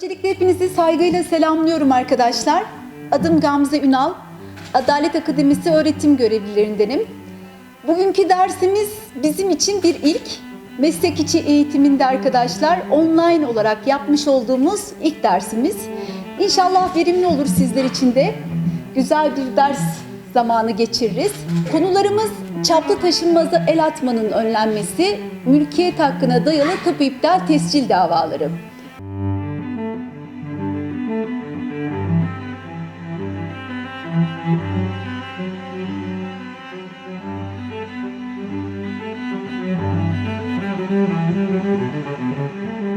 Öncelikle hepinizi saygıyla selamlıyorum arkadaşlar. Adım Gamze Ünal. Adalet Akademisi öğretim görevlilerindenim. Bugünkü dersimiz bizim için bir ilk. Meslek içi eğitiminde arkadaşlar online olarak yapmış olduğumuz ilk dersimiz. İnşallah verimli olur sizler için de. Güzel bir ders zamanı geçiririz. Konularımız çaplı taşınmazı el atmanın önlenmesi, mülkiyet hakkına dayalı tapu iptal tescil davaları. Thank you.